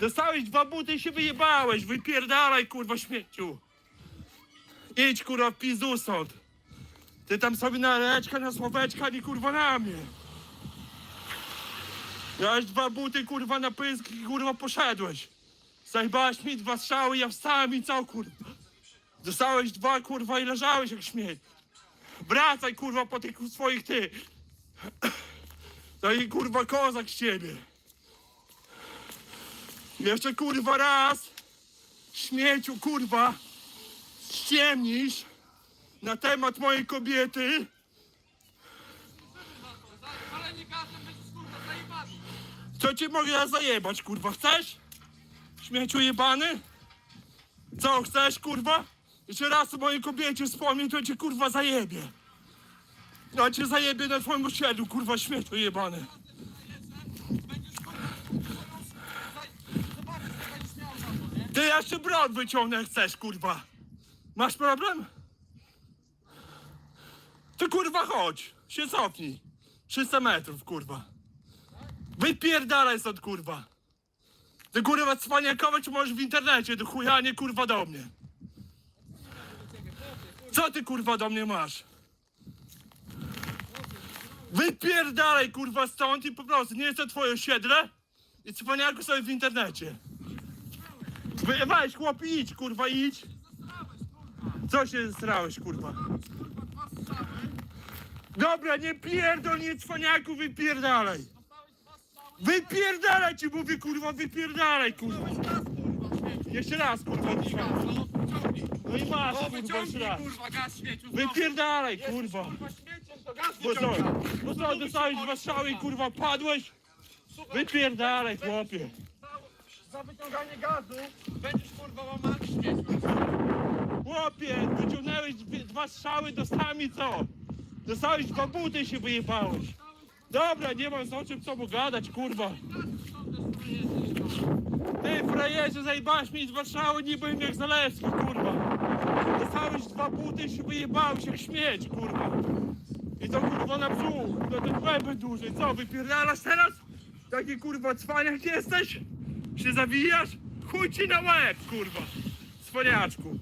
Dostałeś dwa buty i się wyjebałeś. Wypierdalaj, kurwa, śmieciu. Idź, kurwa, w pizdu stąd. Ty tam sobie na leczka, na słoweczka, nie kurwa na mnie. Miałeś dwa buty, kurwa, na pysk i kurwa poszedłeś. Zajebałeś mi dwa strzały, ja wstałem i co, kurwa. Dostałeś dwa, kurwa, i leżałeś jak śmieć. Wracaj, kurwa, po tych swoich ty. To i kurwa kozak z ciebie. Jeszcze kurwa raz śmieciu kurwa ściemnisz na temat mojej kobiety, to cię mogę zajebać kurwa. Chcesz? Śmieciu jebany? Co chcesz kurwa? Jeszcze raz o mojej kobiecie wspomnę, to cię kurwa zajebie. No cię zajebie na twoim osiedlu, kurwa śmieciu jebany. Będziesz kurwa... Zobaczysz, co będziesz miał za to, nie? Ty jeszcze broń wyciągnę chcesz, kurwa. Masz problem? To kurwa chodź, się cofnij. 300 metrów, kurwa. Wypierdalaj stąd, kurwa. Ty kurwa cwaniakować możesz w internecie, do chuja, a nie kurwa do mnie. Co ty kurwa do mnie masz? Wypierdalaj kurwa stąd i po prostu, nie jest to twoje osiedle i cwaniaku sobie w internecie. Wy- Weź chłop idź, kurwa idź. Co się zesrałeś, kurwa? Dobra, nie pierdol, nie cwaniaku, wypierdalaj. Wypierdalaj ci mówię, kurwa, wypierdalaj, kurwa. Jeszcze raz, kurwa, dzisiaj. No i masz, O, kurwa, jeszcze wyciągnij raz. kurwa gaz śmieciu. Wypierdalaj, kurwa. Kurwa śmieciem to gaz Bo co? Bo co, dostałeś dwa strzały i kurwa padłeś? Wypierdalaj, chłopie. Za wyciąganie gazu będziesz kurwa łamany śmieciu. Chłopie, wyciągnęłeś dwie, dwa strzały, dostałem i co? Dostałeś dwa buty się wyjebałeś. Dobra, nie mam z o czym co gadać, kurwa. Ty, frajerze, zajebałeś mi dwa strzały, nie byłem jak Zalewski, kurwa. Dostałeś dwa buty i się wyjebałeś jak śmieć, kurwa. I to kurwa na brzuch, no ten łeby duży. Co, wypierdalasz teraz? Taki kurwa cwaniak jesteś? Się zawijasz? Chuj ci na łeb, kurwa. Cwaniaczku.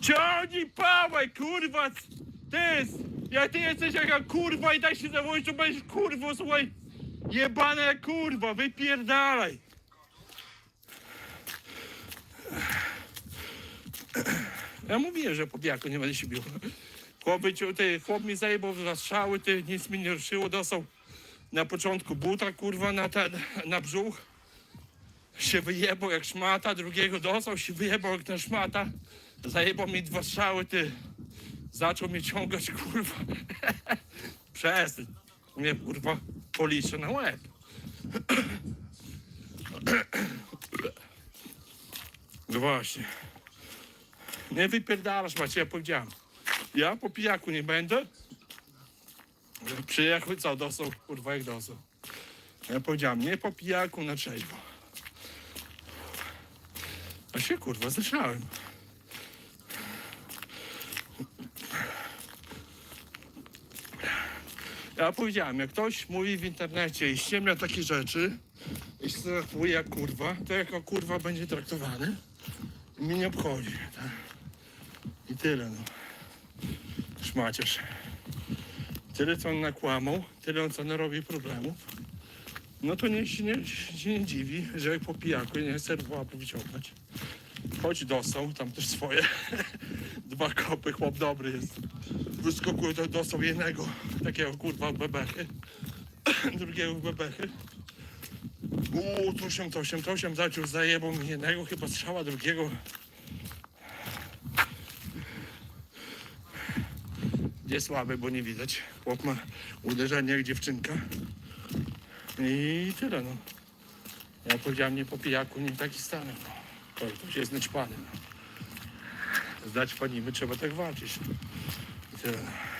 Ciągnij pałę, kurwa! Ty, jak ty jesteś jaka kurwa i tak się zawołać, to będziesz kurwo, słuchaj! Jebane kurwa, wypierdalaj! Ja mówiłem, że po pijaku nie będę się bił. Chłop, wyciął- ty, chłop mi zajebał za strzały, ty, nic mi nie ruszyło, dostał na początku buta, kurwa, na ten, na brzuch. Się wyjebał jak szmata, drugiego dostał, się wyjebał jak ten szmata. Zajebał mi dwa strzały, ty. Zaczął mnie ciągać, kurwa. Przestań. Mnie, kurwa, policzę na łeb. No właśnie. Nie wypierdalasz, macie, ja powiedziałem. Ja po pijaku nie będę. Przyjechał, co, dostał, kurwa, jak dostał. Ja powiedziałem, nie po pijaku na trzeźwo. A się, kurwa, zaczynałem. Ja powiedziałem, jak ktoś mówi w internecie i ściemnia takie rzeczy i się traktuje jak kurwa, to jako kurwa będzie traktowany. Mnie nie obchodzi. Tak? I tyle, no. Szmaciarz. Tyle, co on nakłamał, tyle, co narobi problemów. No to niech się nie, się nie dziwi, że po pijaku nie chce łapy wyciągać. Choć dostał, tam też swoje. Dwa kopy, chłop dobry jest. Wyskokuje, to dostał jednego, takiego kurwa bebechy. Drugiego bebechy. Uuu, tosiem, tosiem, tosiem, zaczął, zajebał mi jednego, chyba strzała, drugiego. Gdzie słaby, bo nie widać. Chłop ma uderzenie jak dziewczynka. I tyle, no. Ja powiedziałem, nie po pijaku, nie taki stanę. No. To jest naćpany. No. Zdać panimy, trzeba tak walczyć. I tyle, no.